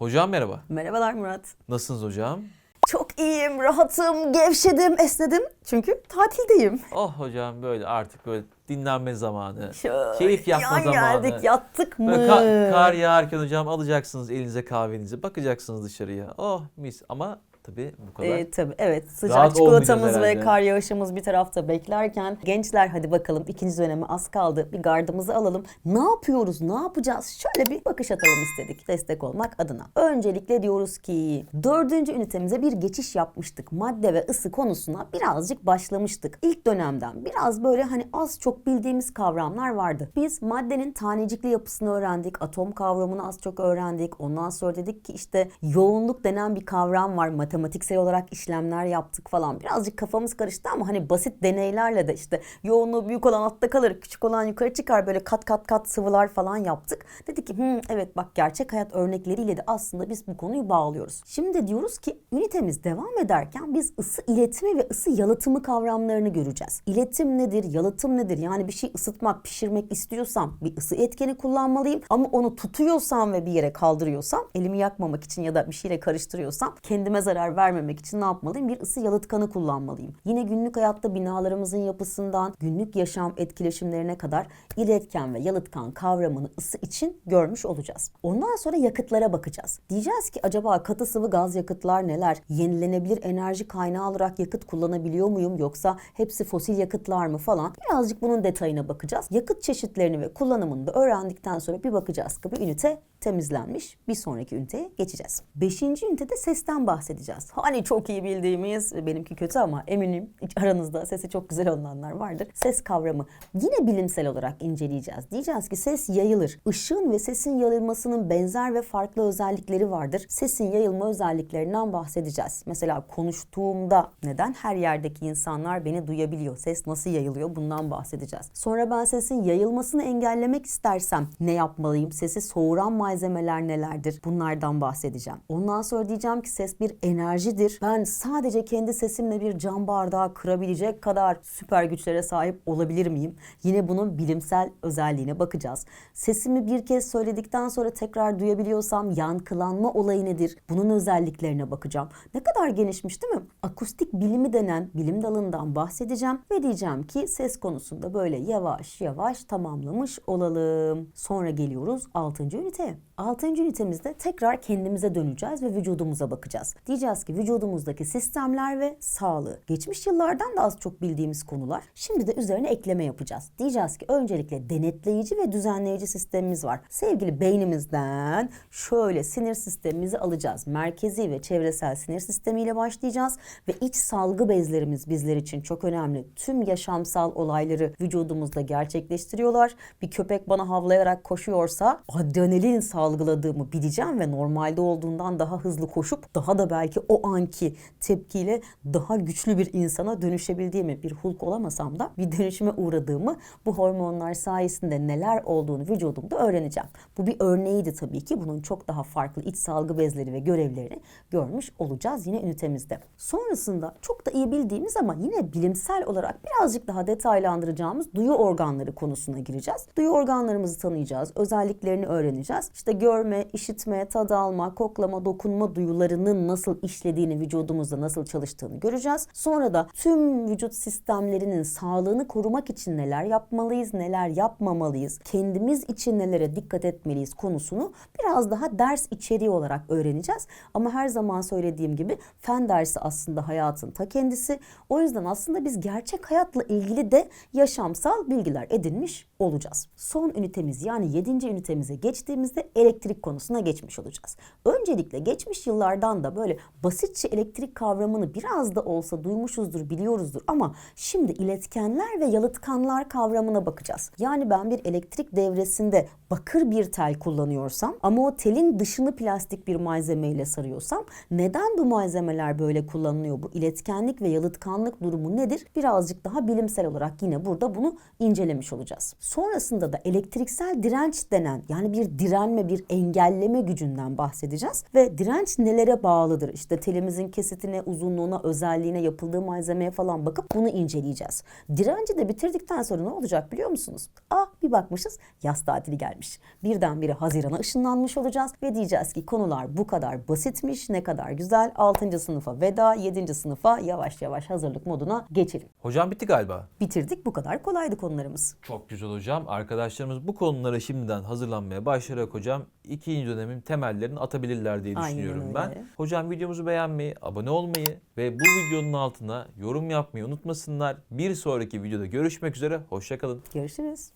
Hocam merhaba. Merhabalar Murat. Nasılsınız hocam? Çok iyiyim, rahatım, gevşedim, esnedim. Çünkü tatildeyim. Oh hocam böyle artık böyle dinlenme zamanı. Şöyle Keyif yapma yan zamanı. geldik, yattık mı? Böyle ka- kar yağarken hocam alacaksınız elinize kahvenizi. Bakacaksınız dışarıya. Oh mis ama tabii bu kadar. Ee, tabii evet sıcak Rahat çikolatamız ve kar yağışımız bir tarafta beklerken gençler hadi bakalım ikinci döneme az kaldı bir gardımızı alalım. Ne yapıyoruz ne yapacağız şöyle bir bakış atalım istedik destek olmak adına. Öncelikle diyoruz ki dördüncü ünitemize bir geçiş yapmıştık. Madde ve ısı konusuna birazcık başlamıştık. İlk dönemden biraz böyle hani az çok bildiğimiz kavramlar vardı. Biz maddenin tanecikli yapısını öğrendik. Atom kavramını az çok öğrendik. Ondan sonra dedik ki işte yoğunluk denen bir kavram var. Matematiksel olarak işlemler yaptık falan. Birazcık kafamız karıştı ama hani basit deneylerle de işte yoğunluğu büyük olan altta kalır, küçük olan yukarı çıkar böyle kat kat kat sıvılar falan yaptık. Dedik ki "Hmm, evet bak gerçek hayat örnekleriyle de aslında biz bu konuyu bağlıyoruz. Şimdi diyoruz ki ünitemiz devam ederken biz ısı iletimi ve ısı yalıtımı kavramlarını göreceğiz. İletim nedir, yalıtım nedir? Yani bir şey ısıtmak, pişirmek istiyorsam bir ısı etkeni kullanmalıyım ama onu tutuyorsam ve bir yere kaldırıyorsam elimi yakmamak için ya da bir şeyle karıştırıyorsam kendime zarar vermemek için ne yapmalıyım? Bir ısı yalıtkanı kullanmalıyım. Yine günlük hayatta binalarımızın yapısından günlük yaşam etkileşimlerine kadar iletken ve yalıtkan kavramını ısı için görmüş olacağız. Ondan sonra yakıtlara bakacağız. Diyeceğiz ki acaba katı sıvı gaz yakıtlar neler? Yenilenebilir enerji kaynağı olarak yakıt kullanabiliyor muyum yoksa hepsi fosil yakıtlar mı falan? Birazcık bunun detayına bakacağız. Yakıt çeşitlerini ve kullanımını da öğrendikten sonra bir bakacağız ki bu ünite temizlenmiş. Bir sonraki üniteye geçeceğiz. Beşinci ünitede sesten bahsedeceğiz. Hani çok iyi bildiğimiz, benimki kötü ama eminim aranızda sesi çok güzel olanlar vardır. Ses kavramı yine bilimsel olarak inceleyeceğiz. Diyeceğiz ki ses yayılır. Işığın ve sesin yayılmasının benzer ve farklı özellikleri vardır. Sesin yayılma özelliklerinden bahsedeceğiz. Mesela konuştuğumda neden her yerdeki insanlar beni duyabiliyor? Ses nasıl yayılıyor? Bundan bahsedeceğiz. Sonra ben sesin yayılmasını engellemek istersem ne yapmalıyım? Sesi soğuran malzemeler nelerdir? Bunlardan bahsedeceğim. Ondan sonra diyeceğim ki ses bir enerjidir. Ben sadece kendi sesimle bir cam bardağı kırabilecek kadar süper güçlere sahip olabilir miyim? Yine bunun bilimsel özelliğine bakacağız. Sesimi bir kez söyledikten sonra tekrar duyabiliyorsam yankılanma olayı nedir? Bunun özelliklerine bakacağım. Ne kadar genişmiş değil mi? Akustik bilimi denen bilim dalından bahsedeceğim ve diyeceğim ki ses konusunda böyle yavaş yavaş tamamlamış olalım. Sonra geliyoruz 6. üniteye. 6. ünitemizde tekrar kendimize döneceğiz ve vücudumuza bakacağız. Diyeceğiz ki vücudumuzdaki sistemler ve sağlığı. Geçmiş yıllardan da az çok bildiğimiz konular. Şimdi de üzerine ekleme yapacağız. Diyeceğiz ki öncelikle denetleyici ve düzenleyici sistemimiz var. Sevgili beynimizden şöyle sinir sistemimizi alacağız. Merkezi ve çevresel sinir sistemiyle başlayacağız ve iç salgı bezlerimiz bizler için çok önemli. Tüm yaşamsal olayları vücudumuzda gerçekleştiriyorlar. Bir köpek bana havlayarak koşuyorsa adrenalin salgıladığımı bileceğim ve normalde olduğundan daha hızlı koşup daha da belki o anki tepkiyle daha güçlü bir insana dönüşebildiğimi, bir Hulk olamasam da bir dönüşüme uğradığımı bu hormonlar sayesinde neler olduğunu vücudumda öğreneceğim. Bu bir örneğiydi tabii ki. Bunun çok daha farklı iç salgı bezleri ve görevlerini görmüş olacağız yine ünitemizde. Sonrasında çok da iyi bildiğimiz ama yine bilimsel olarak birazcık daha detaylandıracağımız duyu organları konusuna gireceğiz. Duyu organlarımızı tanıyacağız, özelliklerini öğreneceğiz. İşte görme, işitme, tad alma, koklama, dokunma duyularının nasıl işlediğini, vücudumuzda nasıl çalıştığını göreceğiz. Sonra da tüm vücut sistemlerinin sağlığını korumak için neler yapmalıyız, neler yapmamalıyız, kendimiz için nelere dikkat etmeliyiz konusunu biraz daha ders içeriği olarak öğreneceğiz. Ama her zaman söylediğim gibi fen dersi aslında hayatın ta kendisi. O yüzden aslında biz gerçek hayatla ilgili de yaşamsal bilgiler edinmiş olacağız. Son ünitemiz yani 7. ünitemize geçtiğimizde elektrik konusuna geçmiş olacağız. Öncelikle geçmiş yıllardan da böyle basitçe elektrik kavramını biraz da olsa duymuşuzdur, biliyoruzdur ama şimdi iletkenler ve yalıtkanlar kavramına bakacağız. Yani ben bir elektrik devresinde bakır bir tel kullanıyorsam ama o telin dışını plastik bir malzemeyle sarıyorsam neden bu malzemeler böyle kullanılıyor? Bu iletkenlik ve yalıtkanlık durumu nedir? Birazcık daha bilimsel olarak yine burada bunu incelemiş olacağız. Sonrasında da elektriksel direnç denen yani bir direnç önlenme, bir engelleme gücünden bahsedeceğiz. Ve direnç nelere bağlıdır? İşte telimizin kesitine, uzunluğuna, özelliğine, yapıldığı malzemeye falan bakıp bunu inceleyeceğiz. Direnci de bitirdikten sonra ne olacak biliyor musunuz? Ah bir bakmışız yaz tatili gelmiş. Birdenbire Haziran'a ışınlanmış olacağız ve diyeceğiz ki konular bu kadar basitmiş, ne kadar güzel. 6. sınıfa veda, 7. sınıfa yavaş yavaş hazırlık moduna geçelim. Hocam bitti galiba. Bitirdik bu kadar kolaydı konularımız. Çok güzel hocam. Arkadaşlarımız bu konulara şimdiden hazırlanmaya başlayarak hocam ikinci dönemin temellerini atabilirler diye Aynen düşünüyorum öyle. ben. Hocam videomuzu beğenmeyi, abone olmayı ve bu videonun altına yorum yapmayı unutmasınlar. Bir sonraki videoda görüşmek üzere. Hoşçakalın. Görüşürüz.